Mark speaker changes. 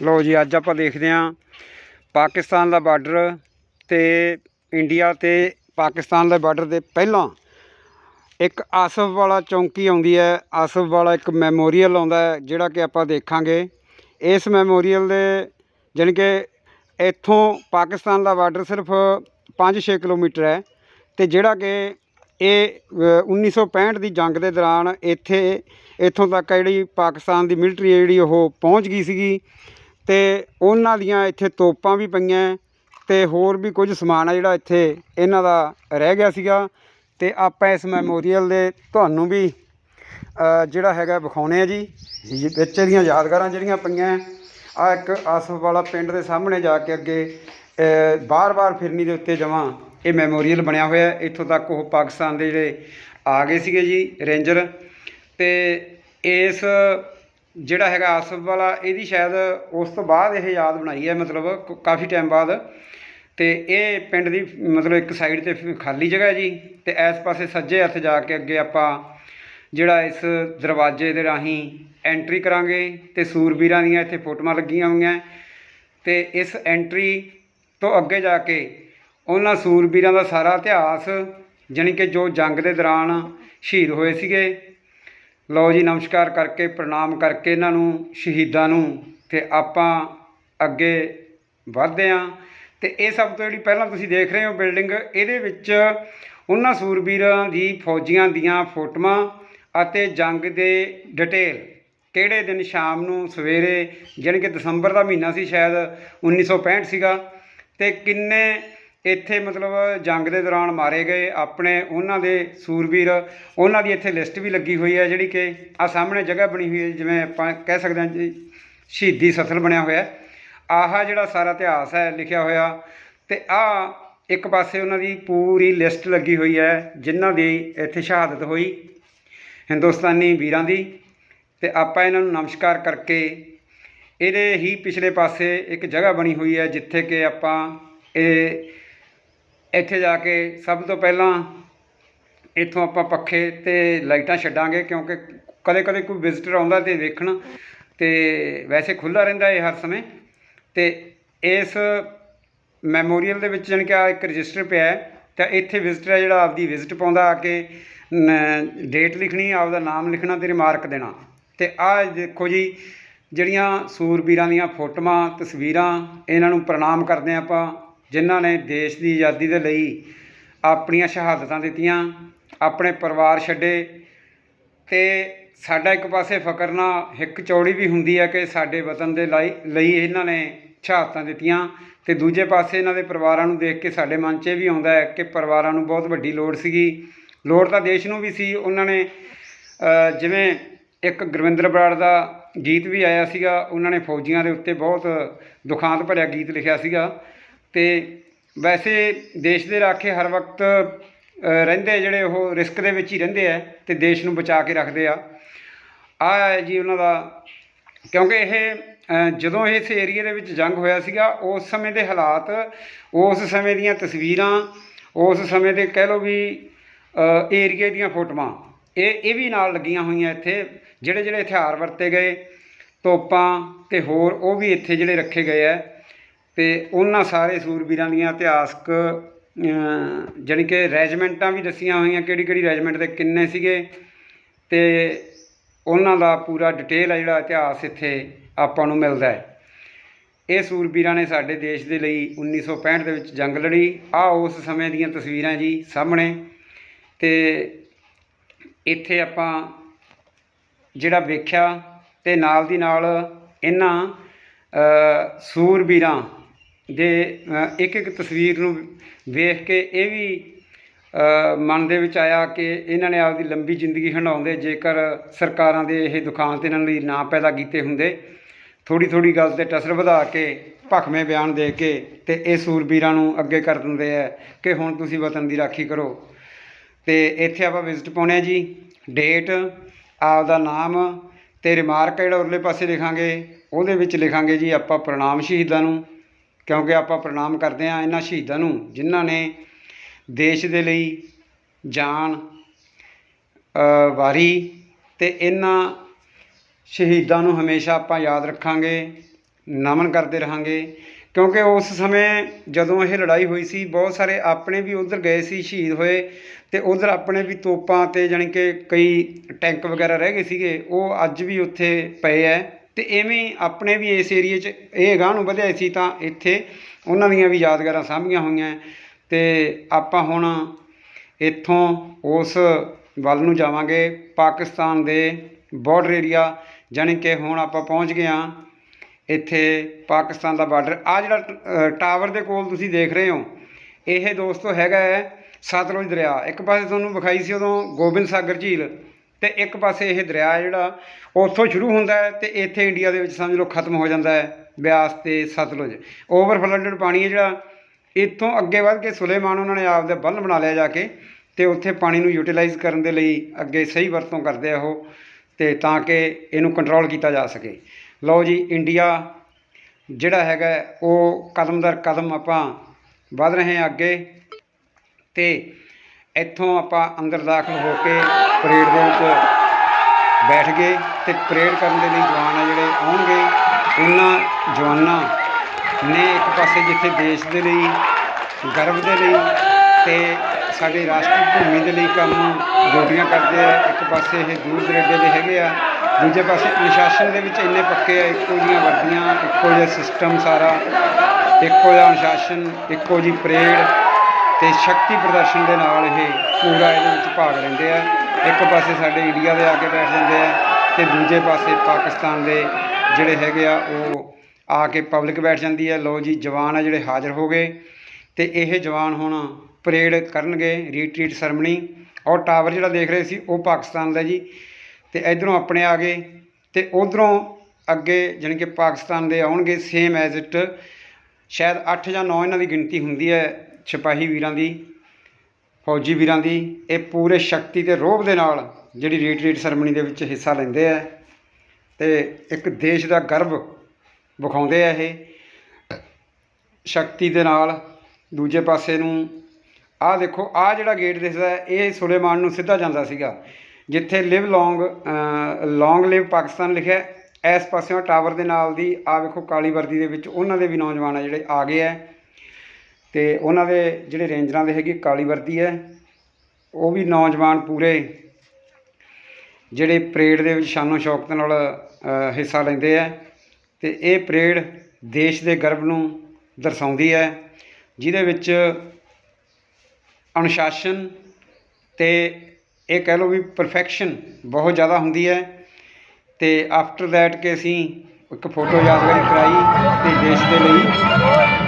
Speaker 1: ਲੋ ਜੀ ਅੱਜ ਆਪਾਂ ਦੇਖਦੇ ਹਾਂ ਪਾਕਿਸਤਾਨ ਦਾ ਬਾਰਡਰ ਤੇ ਇੰਡੀਆ ਤੇ ਪਾਕਿਸਤਾਨ ਦੇ ਬਾਰਡਰ ਦੇ ਪਹਿਲਾਂ ਇੱਕ ਆਸਫ ਵਾਲਾ ਚੌਂਕੀ ਆਉਂਦੀ ਹੈ। ਆਸਫ ਵਾਲਾ ਇੱਕ ਮੈਮੋਰੀਅਲ ਆਉਂਦਾ ਹੈ ਜਿਹੜਾ ਕਿ ਆਪਾਂ ਦੇਖਾਂਗੇ। ਇਸ ਮੈਮੋਰੀਅਲ ਦੇ ਜਾਣੀ ਕਿ ਇੱਥੋਂ ਪਾਕਿਸਤਾਨ ਦਾ ਬਾਰਡਰ ਸਿਰਫ 5-6 ਕਿਲੋਮੀਟਰ ਹੈ ਤੇ ਜਿਹੜਾ ਕਿ ਇਹ ਅ, 1965 ਦੀ ਜੰਗ ਦੇ ਦੌਰਾਨ ਇੱਥੇ ਇੱਥੋਂ ਤੱਕ ਜਿਹੜੀ ਪਾਕਿਸਤਾਨ ਦੀ ਮਿਲਟਰੀ ਹੈ ਜਿਹੜੀ ਉਹ ਪਹੁੰਚ ਗਈ ਸੀਗੀ। ਅਤੇ ਉਹਨਾਂ ਦੀਆਂ ਇੱਥੇ ਤੋਪਾਂ ਵੀ ਪਈਆਂ ਅਤੇ ਹੋਰ ਵੀ ਕੁਝ ਸਮਾਨ ਆ ਜਿਹੜਾ ਇੱਥੇ ਇਹਨਾਂ ਦਾ ਰਹਿ ਗਿਆ ਸੀਗਾ ਅਤੇ ਆਪਾਂ ਇਸ ਮੈਮੋਰੀਅਲ ਦੇ ਤੁਹਾਨੂੰ ਵੀ ਜਿਹੜਾ ਹੈਗਾ ਵਿਖਾਉਣੇ ਆ ਜੀ। ਵਿੱਚ ਇਹਦੀਆਂ ਯਾਦਗਾਰਾਂ ਜਿਹੜੀਆਂ ਪਈਆਂ ਆ ਇੱਕ ਆਸਫ ਵਾਲਾ ਪਿੰਡ ਦੇ ਸਾਹਮਣੇ ਜਾ ਕੇ ਅੱਗੇ ਬਾਰ-ਬਾਰ ਫਿਰਨੀ ਦੇ ਉੱਤੇ ਜਮਾਂ ਇਹ ਮੈਮੋਰੀਅਲ ਬਣਿਆ ਹੋਇਆ ਇੱਥੋਂ ਤੱਕ ਉਹ ਪਾਕਿਸਤਾਨ ਦੇ ਜਿਹੜੇ ਆ ਗਏ ਸੀਗੇ ਜੀ ਰੇਂਜਰ। ਤੇ ਇਸ ਜਿਹੜਾ ਹੈਗਾ ਆਸਫ ਵਾਲਾ, ਇਹਦੀ ਸ਼ਾਇਦ ਉਸ ਤੋਂ ਬਾਅਦ ਇਹ ਯਾਦ ਬਣਾਈ ਹੈ, ਮਤਲਬ ਕ- ਕਾਫੀ ਟਾਈਮ ਬਾਅਦ। ਤੇ ਇਹ ਪਿੰਡ ਦੀ, ਮਤਲਬ ਇੱਕ ਸਾਈਡ ਤੇ ਫ- ਖਾਲੀ ਜਗ੍ਹਾ ਹੈ ਜੀ, ਤੇ ਇਸ ਪਾਸੇ ਸੱਜੇ ਹੱਥ ਜਾ ਕੇ ਅੱਗੇ ਆਪਾਂ ਜਿਹੜਾ ਇਸ ਦਰਵਾਜ਼ੇ ਦੇ ਰਾਹੀਂ ਐਂਟਰੀ ਕਰਾਂਗੇ, ਤੇ ਸੂਰਬੀਰਾਂ ਦੀਆਂ ਇੱਥੇ ਫੋਟੋਆਂ ਲੱਗੀਆਂ ਹੋਈਆਂ। ਤੇ ਇਸ ਐਂਟਰੀ ਤੋਂ ਅੱਗੇ ਜਾ ਕੇ ਉਹਨਾਂ ਸੂਰਬੀਰਾਂ ਦਾ ਸਾਰਾ ਇਤਿਹਾਸ, ਜਾਣੀ ਕਿ ਜੋ ਜੰਗ ਦੇ ਦੌਰਾਨ ਸ਼ਹੀਦ ਹੋਏ ਸੀਗੇ ਲਓ ਜੀ, ਨਮਸਕਾਰ ਕਰਕੇ, ਪ੍ਰਣਾਮ ਕਰਕੇ ਇਹਨਾਂ ਨੂੰ, ਸ਼ਹੀਦਾਂ ਨੂੰ ਤੇ ਆਪਾਂ ਅੱਗੇ ਵਧਦੇ ਹਾਂ। ਤੇ ਇਹ ਸਭ ਤੋਂ ਜਿਹੜੀ ਪਹਿਲਾਂ ਤੁਸੀਂ ਦੇਖ ਰਹੇ ਹੋ ਬਿਲਡਿੰਗ, ਇਹਦੇ ਵਿੱਚ ਉਹਨਾਂ ਸੂਰਬੀਰਾਂ ਦੀ ਫੌਜੀਆਂ ਦੀਆਂ ਫੋਟੋਆਂ ਅਤੇ ਜੰਗ ਦੇ ਡਿਟੇਲ। ਕਿਹੜੇ ਦਿਨ ਸ਼ਾਮ ਨੂੰ ਸਵੇਰੇ, ਜਾਣੀ ਕਿ ਦਸੰਬਰ ਦਾ ਮਹੀਨਾ ਸੀ ਸ਼ਾਇਦ 1965 ਸੀਗਾ, ਤੇ ਕਿੰਨੇ ਇੱਥੇ ਮਤਲਬ ਜੰਗ ਦੇ ਦੌਰਾਨ ਮਾਰੇ ਗਏ ਆਪਣੇ, ਉਹਨਾਂ ਦੇ ਸੂਰਬੀਰ, ਉਹਨਾਂ ਦੀ ਇੱਥੇ ਲਿਸਟ ਵੀ ਲੱਗੀ ਹੋਈ ਹੈ ਜਿਹੜੀ ਕਿ ਆ ਸਾਹਮਣੇ ਜਗ੍ਹਾ ਬਣੀ ਹੋਈ ਹੈ, ਜਿਵੇਂ ਆਪਾਂ ਕਹਿ ਸਕਦੇ ਹਾਂ ਜੀ, ਸ਼ਹੀਦੀ ਸਥਲ ਬਣਿਆ ਹੋਇਆ ਆਹ ਜਿਹੜਾ ਸਾਰਾ ਇਤਿਹਾਸ ਹੈ, ਲਿਖਿਆ ਹੋਇਆ, ਤੇ ਆ ਇੱਕ ਪਾਸੇ ਉਹਨਾਂ ਦੀ ਪੂਰੀ ਲਿਸਟ ਲੱਗੀ ਹੋਈ ਹੈ, ਜਿਨ੍ਹਾਂ ਦੀ ਇੱਥੇ ਸ਼ਹਾਦਤ ਹੋਈ ਹਿੰਦੁਸਤਾਨੀ ਵੀਰਾਂ ਦੀ। ਤੇ ਆਪਾਂ ਇਹਨਾਂ ਨੂੰ ਨਮਸਕਾਰ ਕਰਕੇ ਇਹਦੇ ਹੀ ਪਿਛਲੇ ਪਾਸੇ ਇੱਕ ਜਗ੍ਹਾ ਬਣੀ ਹੋਈ ਹੈ, ਜਿੱਥੇ ਕਿ ਆਪਾਂ ਇਹ ਇੱਥੇ ਜਾ ਕੇ ਸਭ ਤੋਂ ਪਹਿਲਾਂ ਇੱਥੋਂ ਆਪਾਂ ਪੱਖੇ ਤੇ ਲਾਈਟਾਂ ਛੱਡਾਂਗੇ ਕਿਉਂਕਿ ਕਦੇ ਕਦੇ ਕੋਈ ਵਿਜ਼ਿਟਰ ਆਉਂਦਾ ਤੇ ਵੇਖਣ। ਤੇ ਵੈਸੇ ਖੁੱਲ੍ਹਾ ਰਹਿੰਦਾ ਇਹ ਹਰ ਸਮੇਂ। ਤੇ ਇਸ ਮੈਮੋਰੀਅਲ ਦੇ ਵਿੱਚ ਜਾਣੀ ਕਿ ਆ ਇੱਕ ਰਜਿਸਟਰ ਪਿਆ ਹੈ। ਤਾਂ ਇੱਥੇ ਵਿਜ਼ਿਟਰ ਹੈ ਜਿਹੜਾ ਆਪਦੀ ਵਿਜ਼ਿਟ ਪਾਉਂਦਾ ਆ ਕੇ ਡੇਟ ਲਿਖਣੀ, ਆਪਦਾ ਨਾਮ ਲਿਖਣਾ ਤੇ ਰਿਮਾਰਕ ਦੇਣਾ। ਤੇ ਆਹ ਦੇਖੋ ਜੀ, ਜਿਹੜੀਆਂ ਸੂਰਬੀਰਾਂ ਦੀਆਂ ਫੋਟੋਆਂ, ਤਸਵੀਰਾਂ, ਇਹਨਾਂ ਨੂੰ ਪ੍ਰਣਾਮ ਕਰਦੇ ਹਾਂ ਆਪਾਂ। ਜਿਨ੍ਹਾਂ ਨੇ ਦੇਸ਼ ਦੀ ਆਜ਼ਾਦੀ ਦੇ ਲਈ ਆਪਣੀਆਂ ਸ਼ਹਾਦਤਾਂ ਦਿੱਤੀਆਂ, ਆਪਣੇ ਪਰਿਵਾਰ ਛੱਡੇ ਤੇ ਸਾਡਾ ਇੱਕ ਪਾਸੇ ਫਕਰ ਨਾਲ ਹਿੱਕ ਚੌੜੀ ਵੀ ਹੁੰਦੀ ਹੈ ਕਿ ਸਾਡੇ ਵਤਨ ਦੇ ਲਈ ਲਈ ਇਹਨਾਂ ਨੇ ਸ਼ਹਾਦਤਾਂ ਦਿੱਤੀਆਂ ਤੇ ਦੂਜੇ ਪਾਸੇ ਇਹਨਾਂ ਦੇ ਪਰਿਵਾਰਾਂ ਨੂੰ ਦੇਖ ਕੇ ਸਾਡੇ ਮਨ 'ਚ ਇਹ ਵੀ ਆਉਂਦਾ ਹੈ ਕਿ ਪਰਿਵਾਰਾਂ ਨੂੰ ਬਹੁਤ ਵੱਡੀ ਲੋੜ ਸੀਗੀ। ਲੋੜ ਤਾਂ ਦੇਸ਼ ਨੂੰ ਵੀ ਸੀ, ਉਹਨਾਂ ਨੇ ਜਿਵੇਂ ਇੱਕ ਗੁਰਵਿੰਦਰ ਬਰਾੜ ਦਾ ਗੀਤ ਵੀ ਆਇਆ ਸੀਗਾ, ਉਹਨਾਂ ਨੇ ਫੌਜੀਆਂ ਦੇ ਉੱਤੇ ਬਹੁਤ ਦੁਖਾਂਤ ਭਰਿਆ ਗੀਤ ਲਿਖਿਆ ਸੀਗਾ। ਤੇ ਵੈਸੇ ਦੇਸ਼ ਦੇ ਰਾਖੇ ਹਰ ਵਕਤ ਰਹਿੰਦੇ ਜਿਹੜੇ ਉਹ ਰਿਸਕ ਦੇ ਵਿੱਚ ਹੀ ਰਹਿੰਦੇ ਆ ਅਤੇ ਦੇਸ਼ ਨੂੰ ਬਚਾ ਕੇ ਰੱਖਦੇ ਆ। ਆ ਹੈ ਜੀ ਉਹਨਾਂ ਦਾ ਕਿਉਂਕਿ ਇਹ ਜਦੋਂ ਇਸ ਏਰੀਏ ਦੇ ਵਿੱਚ ਜੰਗ ਹੋਇਆ ਸੀਗਾ ਉਸ ਸਮੇਂ ਦੇ ਹਾਲਾਤ ਉਸ ਸਮੇਂ ਦੀਆਂ ਤਸਵੀਰਾਂ ਉਸ ਸਮੇਂ ਦੇ ਕਹਿ ਲਓ ਵੀ ਅ, ਏਰੀਏ ਦੀਆਂ ਫੋਟੋਆਂ ਇਹ ਇਹ ਵੀ ਨਾਲ ਲੱਗੀਆਂ ਹੋਈਆਂ ਇੱਥੇ ਜਿਹੜੇ ਜਿਹੜੇ ਹਥਿਆਰ ਵਰਤੇ ਗਏ ਤੋਪਾਂ ਤੇ ਹੋਰ ਉਹ ਵੀ ਇੱਥੇ ਜਿਹੜੇ ਰੱਖੇ ਗਏ ਆ। ਤੇ ਉਹਨਾਂ ਸਾਰੇ ਸੂਰਬੀਰਾਂ ਦੀਆਂ ਇਤਿਹਾਸਕ ਅ, ਜਾਣੀ ਕਿ ਰੈਜੀਮੈਂਟਾਂ ਵੀ ਦੱਸੀਆਂ ਹੋਈਆਂ ਕਿਹੜੀ ਕਿਹੜੀ ਰੈਜੀਮੈਂਟ ਦੇ ਕਿੰਨੇ ਸੀਗੇ ਤੇ ਉਹਨਾਂ ਦਾ ਪੂਰਾ ਡਿਟੇਲ ਆ ਜਿਹੜਾ ਇਤਿਹਾਸ ਇੱਥੇ ਆਪਾਂ ਨੂੰ ਮਿਲਦਾ ਹੈ। ਇਹ ਸੂਰਬੀਰਾਂ ਨੇ ਸਾਡੇ ਦੇਸ਼ ਦੇ ਲਈ 1965 ਦੇ ਵਿੱਚ ਜੰਗ ਲੜੀ। ਆ ਉਸ ਸਮੇਂ ਦੀਆਂ ਤਸਵੀਰਾਂ ਜੀ ਸਾਹਮਣੇ। ਤੇ ਇੱਥੇ ਆਪਾਂ ਜਿਹੜਾ ਵੇਖਿਆ ਤੇ ਨਾਲ ਦੀ ਨਾਲ ਇਹਨਾਂ ਸੂਰਬੀਰਾਂ ਦੇ ਇੱਕ ਇੱਕ ਤਸਵੀਰ ਨੂੰ ਵੇਖ ਕੇ ਇਹ ਵੀ ਮਨ ਦੇ ਵਿੱਚ ਆਇਆ ਕਿ ਇਹਨਾਂ ਨੇ ਆਪਦੀ ਲੰਬੀ ਜ਼ਿੰਦਗੀ ਹੰਡਾਉਂਦੇ ਜੇਕਰ ਸਰਕਾਰਾਂ ਦੇ ਇਹ ਦੁਖਾਂਤ ਇਹਨਾਂ ਲਈ ਨਾ ਪੈਦਾ ਕੀਤੇ ਹੁੰਦੇ ਥੋੜੀ ਥੋੜੀ ਗੱਲ ਤੇ ਟਸਰ ਵਧਾ ਕੇ ਭਖਵੇਂ ਬਿਆਨ ਦੇ ਕੇ ਤੇ ਇਹ ਸੂਰਬੀਰਾਂ ਨੂੰ ਅੱਗੇ ਕਰ ਦਿੰਦੇ ਆ ਕਿ ਹੁਣ ਤੁਸੀਂ ਵਤਨ ਦੀ ਰਾਖੀ ਕਰੋ। ਤੇ ਇੱਥੇ ਆਪਾਂ ਵਿਜ਼ਿਟ ਪਾਉਣੇ ਆ ਜੀ ਡੇਟ ਆਪ ਦਾ ਨਾਮ ਤੇ ਰਿਮਾਰਕ ਜਿਹੜਾ ਉਰਲੇ ਪਾਸੇ ਲਿਖਾਂਗੇ, ਉਹਦੇ ਵਿੱਚ ਲਿਖਾਂਗੇ ਜੀ ਆਪਾਂ ਪ੍ਰਣਾਮ ਸ਼ਹੀਦਾਂ ਨੂੰ। ਕਿਉਂਕਿ ਆਪਾਂ ਪ੍ਰਣਾਮ ਕਰਦੇ ਹਾਂ ਇਹਨਾਂ ਸ਼ਹੀਦਾਂ ਨੂੰ, ਜਿਨ੍ਹਾਂ ਨੇ ਦੇਸ਼ ਦੇ ਲਈ ਜਾਨ ਵਾਰੀ ਤੇ ਇਹਨਾਂ ਸ਼ਹੀਦਾਂ ਨੂੰ ਹਮੇਸ਼ਾ ਆਪਾਂ ਯਾਦ ਰੱਖਾਂਗੇ, ਨਮਨ ਕਰਦੇ ਰਹਾਂਗੇ। ਕਿਉਂਕਿ ਉਸ ਸਮੇਂ ਜਦੋਂ ਇਹ ਲੜਾਈ ਹੋਈ ਸੀ, ਬਹੁਤ ਸਾਰੇ ਆਪਣੇ ਵੀ ਉਧਰ ਗਏ ਸੀ, ਸ਼ਹੀਦ ਹੋਏ ਤੇ ਉਧਰ ਆਪਣੇ ਵੀ ਤੋਪਾਂ ਤੇ ਜਾਣੀ ਕਿ ਕਈ ਟੈਂਕ ਵਗੈਰਾ ਰਹਿ ਗਏ ਸੀਗੇ, ਉਹ ਅੱਜ ਵੀ ਉੱਥੇ ਪਏ ਐ। ਤੇ ਐਵੇਂ ਆਪਣੇ ਵੀ ਇਸ ਏਰੀਏ 'ਚ ਇਹ ਗਾਂਹ ਨੂੰ ਵਧਿਆ ਸੀ ਤਾਂ ਇੱਥੇ ਉਹਨਾਂ ਦੀਆਂ ਵੀ ਯਾਦਗਾਰਾਂ ਸਾਂਭੀਆਂ ਹੋਈਆਂ। ਤੇ ਆਪਾਂ ਹੁਣ ਇੱਥੋਂ ਉਸ ਵੱਲ ਨੂੰ ਜਾਵਾਂਗੇ, ਪਾਕਿਸਤਾਨ ਦੇ ਬਾਰਡਰ ਏਰੀਆ ਜਾਣੀ ਕਿ ਹੁਣ ਆਪਾਂ ਪਹੁੰਚ ਗਏ ਹਾਂ ਇੱਥੇ ਪਾਕਿਸਤਾਨ ਦਾ ਬਾਰਡਰ ਆ ਜਿਹੜਾ ਟਾਵਰ ਦੇ ਕੋਲ ਤੁਸੀਂ ਦੇਖ ਰਹੇ ਹੋ, ਇਹ ਦੋਸਤੋ ਹੈਗਾ ਹੈ ਸਤਲੁਜ ਦਰਿਆ। ਇੱਕ ਪਾਸੇ ਤੁਹਾਨੂੰ ਵਿਖਾਈ ਸੀ ਉਦੋਂ ਗੋਬਿੰਦ ਸਾਗਰ ਝੀਲ ਤੇ ਇੱਕ ਪਾਸੇ ਇਹ ਦਰਿਆ ਹੈ ਜਿਹੜਾ, ਉੱਥੋਂ ਸ਼ੁਰੂ ਹੁੰਦਾ ਹੈ ਤੇ ਇੱਥੇ ਇੰਡੀਆ ਦੇ ਵਿੱਚ ਸਮਝ ਲਓ ਖਤਮ ਹੋ ਜਾਂਦਾ ਹੈ, ਬਿਆਸ ਤੇ ਸਤਲੁਜ। ਓਵਰ ਫਲੱਡਡ ਪਾਣੀ ਹੈ ਜਿਹੜਾ, ਇੱਥੋਂ ਅੱਗੇ ਵੱਧ ਕੇ ਸੁਲੇਮਾਨ ਉਹਨਾਂ ਨੇ ਆਪਦੇ ਬੰਨ ਬਣਾ ਲਿਆ ਜਾ ਕੇ ਤੇ ਉੱਥੇ ਪਾਣੀ ਨੂੰ ਯੂਟਿਲਾਈਜ਼ ਕਰਨ ਦੇ ਲਈ ਅੱਗੇ ਸਹੀ ਵਰਤੋਂ ਕਰਦੇ ਆ ਉਹ ਤੇ ਤਾਂ ਕਿ ਇਹਨੂੰ ਕੰਟਰੋਲ ਕੀਤਾ ਜਾ ਸਕੇ। ਲਓ ਜੀ, ਇੰਡੀਆ ਜਿਹੜਾ ਹੈਗਾ ਉਹ ਕਦਮ ਦਰ ਕਦਮ ਆਪਾਂ ਵੱਧ ਰਹੇ ਹਾਂ ਅੱਗੇ ਤੇ ਇੱਥੋਂ ਆਪਾਂ ਅੰਦਰ ਦਾਖਲ ਹੋ ਕੇ ਪਰੇਡ ਦੇ ਵਿੱਚ ਬੈਠ ਗਏ ਤੇ ਪਰੇਡ ਕਰਨ ਦੇ ਲਈ ਜਵਾਨ ਆ ਜਿਹੜੇ ਆਉਣਗੇ, ਉਹਨਾਂ ਜਵਾਨਾਂ ਨੇ ਇੱਕ ਪਾਸੇ ਜਿੱਥੇ ਦੇਸ਼ ਦੇ ਲਈ ਗਰਭ ਦੇ ਲਈ ਤੇ ਸਾਡੇ ਰਾਸ਼ਟਰੀ ਭੂਮੀ ਦੇ ਲਈ ਕੰਮ ਡਿਊਟੀਆਂ ਕਰਦੇ ਆ। ਇੱਕ ਪਾਸੇ ਇਹ ਦੂਰ ਦਰੇਡੇ ਦੇ ਹੈਗੇ ਆ, ਦੂਜੇ ਪਾਸੇ ਅਨੁਸ਼ਾਸਨ ਦੇ ਵਿੱਚ ਇੰਨੇ ਪੱਕੇ ਆ, ਇੱਕੋ ਜਿਹੀਆਂ ਵਰਦੀਆਂ, ਇੱਕੋ ਜਿਹਾ ਸਿਸਟਮ ਸਾਰਾ, ਇੱਕੋ ਜਿਹਾ ਅਨੁਸ਼ਾਸਨ, ਇੱਕੋ ਜਿਹੀ ਪਰੇਡ ਤੇ ਸ਼ਕਤੀ ਪ੍ਰਦਰਸ਼ਨ ਦੇ ਨਾਲ ਇਹ ਪੂਰਾ ਇਹਦੇ ਵਿੱਚ ਭਾਗ ਲੈਂਦੇ ਆ। ਇੱਕ ਪਾਸੇ ਸਾਡੇ ਇੰਡੀਆ ਦੇ ਆ ਕੇ ਬੈਠ ਜਾਂਦੇ ਆ ਤੇ ਦੂਜੇ ਪਾਸੇ ਪਾਕਿਸਤਾਨ ਦੇ ਜਿਹੜੇ ਹੈਗੇ ਆ, ਉਹ ਆ ਕੇ ਪਬਲਿਕ ਬੈਠ ਜਾਂਦੀ ਹੈ ਲੋ ਜੀ, ਜਵਾਨ ਆ ਜਿਹੜੇ ਹਾਜ਼ਰ ਹੋ ਗਏ ਤੇ ਇਹ ਜਵਾਨ ਹੁਣ ਪਰੇਡ ਕਰਨਗੇ ਰੀਟਰੀਟ ਸਰਮਨੀ ਔਰ ਟਾਵਰ ਜਿਹੜਾ ਦੇਖ ਰਹੇ ਸੀ, ਉਹ ਪਾਕਿਸਤਾਨ ਦਾ ਜੀ। ਤੇ ਇਧਰੋਂ ਆਪਣੇ ਆ ਗਏ ਤੇ ਉਧਰੋਂ ਅੱਗੇ ਜਾਣੀ ਕਿ ਪਾਕਿਸਤਾਨ ਦੇ ਆਉਣਗੇ ਸੇਮ ਐਜ਼ ਇਟ ਸ਼ਾਇਦ 8 ਜਾਂ 9 ਇਹਨਾਂ ਦੀ ਗਿਣਤੀ ਹੁੰਦੀ ਹੈ। ਸਿਪਾਹੀ ਵੀਰਾਂ ਦੀ, ਫੌਜੀ ਵੀਰਾਂ ਦੀ, ਇਹ ਪੂਰੇ ਸ਼ਕਤੀ ਤੇ ਰੋਹ ਦੇ ਨਾਲ ਜਿਹੜੀ ਰੀਟਰੀਟ ਸਰਮਨੀ ਦੇ ਵਿੱਚ ਹਿੱਸਾ ਲੈਂਦੇ ਆ ਤੇ ਇੱਕ ਦੇਸ਼ ਦਾ ਗਰਵ ਵਿਖਾਉਂਦੇ ਆ ਇਹ। ਸ਼ਕਤੀ ਦੇ ਨਾਲ ਦੂਜੇ ਪਾਸੇ ਨੂੰ ਆਹ ਦੇਖੋ, ਆਹ ਜਿਹੜਾ ਗੇਟ ਦਿਸਦਾ, ਇਹ ਸੁਲੇਮਾਨ ਨੂੰ ਸਿੱਧਾ ਜਾਂਦਾ ਸੀਗਾ, ਜਿੱਥੇ ਲਿਵ ਲੌਂਗ ਲੌਂਗ ਲਿਵ ਪਾਕਿਸਤਾਨ ਲਿਖਿਆ, ਇਸ ਪਾਸਿਓਂ ਟਾਵਰ ਦੇ ਨਾਲ ਦੀ, ਆਹ ਵੇਖੋ ਕਾਲੀ ਵਰਦੀ ਦੇ ਵਿੱਚ ਉਹਨਾਂ ਦੇ ਵੀ ਨੌਜਵਾਨ ਆ ਜਿਹੜੇ ਆ ਗਏ ਆ। ਤੇ ਉਹਨਾਂ ਦੇ ਜਿਹੜੇ ਰੇਂਜਰਾਂ ਦੇ ਹੈਗੇ ਕਾਲੀ ਵਰਦੀ ਹੈ, ਉਹ ਵੀ ਨੌਜਵਾਨ ਪੂਰੇ ਜਿਹੜੇ ਪਰੇਡ ਦੇ ਵਿੱਚ ਸ਼ਾਨੋ ਸ਼ੌਕਤ ਨਾਲ ਹਿੱਸਾ ਲੈਂਦੇ ਆ ਤੇ ਇਹ ਪਰੇਡ ਦੇਸ਼ ਦੇ ਗਰਭ ਨੂੰ ਦਰਸਾਉਂਦੀ ਹੈ, ਜਿਹਦੇ ਵਿੱਚ ਅਨੁਸ਼ਾਸਨ ਤੇ ਇਹ ਕਹਿ ਲਓ ਵੀ ਪਰਫੈਕਸ਼ਨ ਬਹੁਤ ਜ਼ਿਆਦਾ ਹੁੰਦੀ ਹੈ ਤੇ ਆਫਟਰ ਦੈਟ ਕਿ ਅਸੀਂ ਇੱਕ ਫੋਟੋ ਯਾਦਗਾਰੀ ਕਰਾਈ ਤੇ ਦੇਸ਼ ਦੇ ਲਈ।